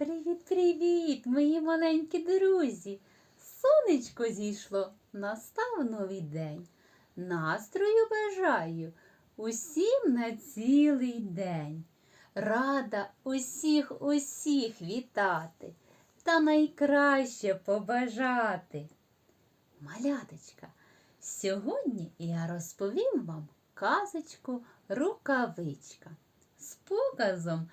Привіт-привіт, мої маленькі друзі! Сонечко зійшло, настав новий день. Настрою бажаю усім на цілий день. Рада усіх усіх вітати та найкраще побажати. Маляточка, сьогодні я розповім вам казочку Рукавичка з показом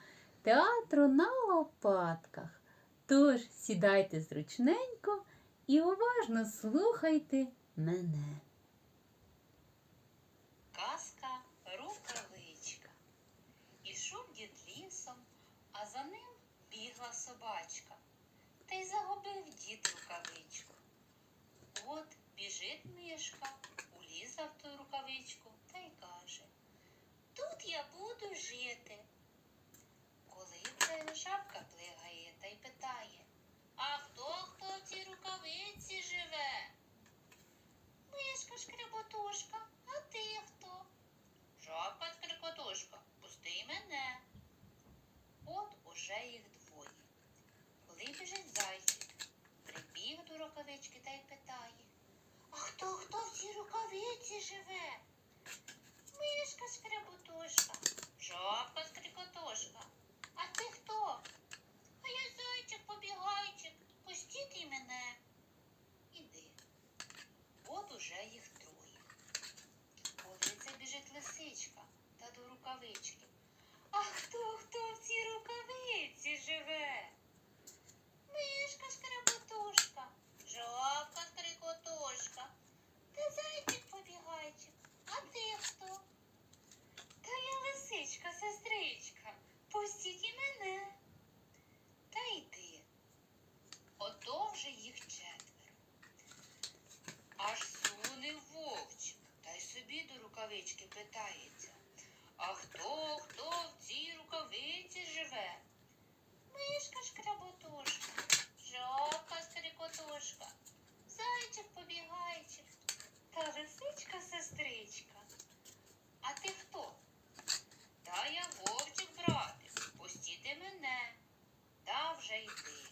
театру на лопатках. Тож сідайте зручненько і уважно слухайте мене. Казка рукавичка. Ішов дід лісом, а за ним бігла собачка. Та й загубив дід рукавичку. От біжить мишка, улізла в ту рукавичку та й каже Тут я буду жити. Це жабка плигає та й питає А хто хто в цій рукавиці живе? Мишка шкряботушка, а ти хто? Жабка скрикотушка, пусти мене. От уже їх двоє. Коли біжить зайчик, прибіг до рукавички та й питає. А хто хто в цій рукавиці живе? Мишка скряботушка, жабка скрикотушка. А ти хто? А я зайчик побігайчик, пустіть і мене. Іди. От уже їх троє. Коли це біжить лисичка рукавички. А хто хто в цій рукавиці живе? Мишка шкарабатушка, жабка скрикотушка, та зайчик побігайчик. А ти хто? Та я лисичка, сестричка, пустіть і мене. Та йди. Ото вже їх четверо. Аж суне вовчик, та й собі до рукавички питається. А хто, хто в цій рукавиці живе? Мишка шкряботушка, жабка стрікотушка, зайчик побігайчик та лисичка сестричка. А ти хто? Та я вовчик, братик, пустіти мене, та вже йди.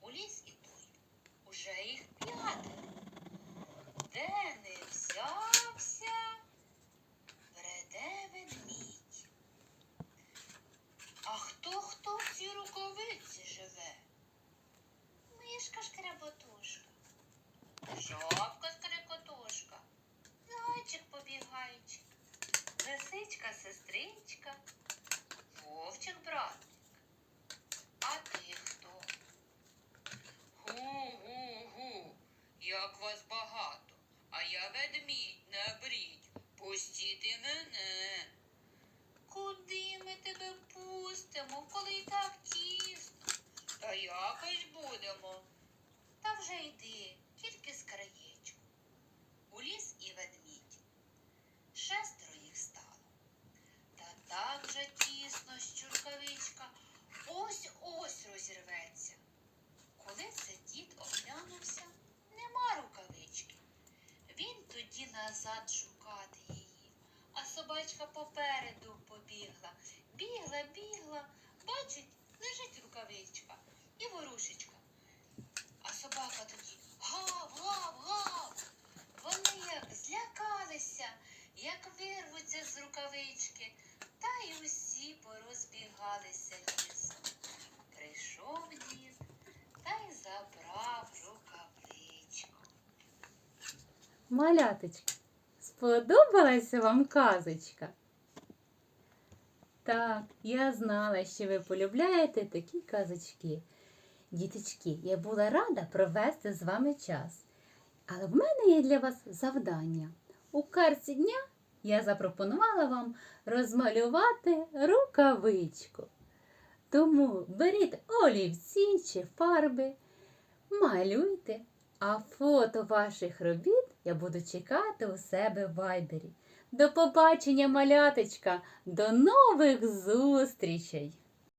У ліс і той, уже їх п'ятеро. Де не взявся, бреде ведмідь. А хто хто в цій рукавиці живе? Мишка шкряботушка, жабка скрикотушка, зайчик побігайчик, лисичка сестричка, вовчик братик. А ти хто? Гу-гу-гу, як вас багато, а я ведмідь не брідь, пустіть мене. Куди ми тебе пустимо, коли і так тісно? Та якось будемо. Та вже йди, тільки з краєчку. У ліс і ведмідь. Шестеро їх стало. Та так же тісно, що рукавичка ось-ось розірветься. Коли це дід оглянувся, нема рукавички. Він тоді назад шукати її, а собачка попереду побігла. Бігла, бігла, бачить, лежить рукавичка і ворушечка. А собака тоді гав, гав, гав. Вони як злякалися, як вирвуться з рукавички, та й усі порозбігалися лісом. Прийшов дід та й забрав рукавичку. Маляточка, сподобалася вам казочка? Так, я знала, що ви полюбляєте такі казочки. Діточки, я була рада провести з вами час. Але в мене є для вас завдання. У карці дня я запропонувала вам розмалювати рукавичку. Тому беріть олівці чи фарби, малюйте, а фото ваших робіт я буду чекати у себе в вайбері. До побачення, маляточка! До нових зустрічей!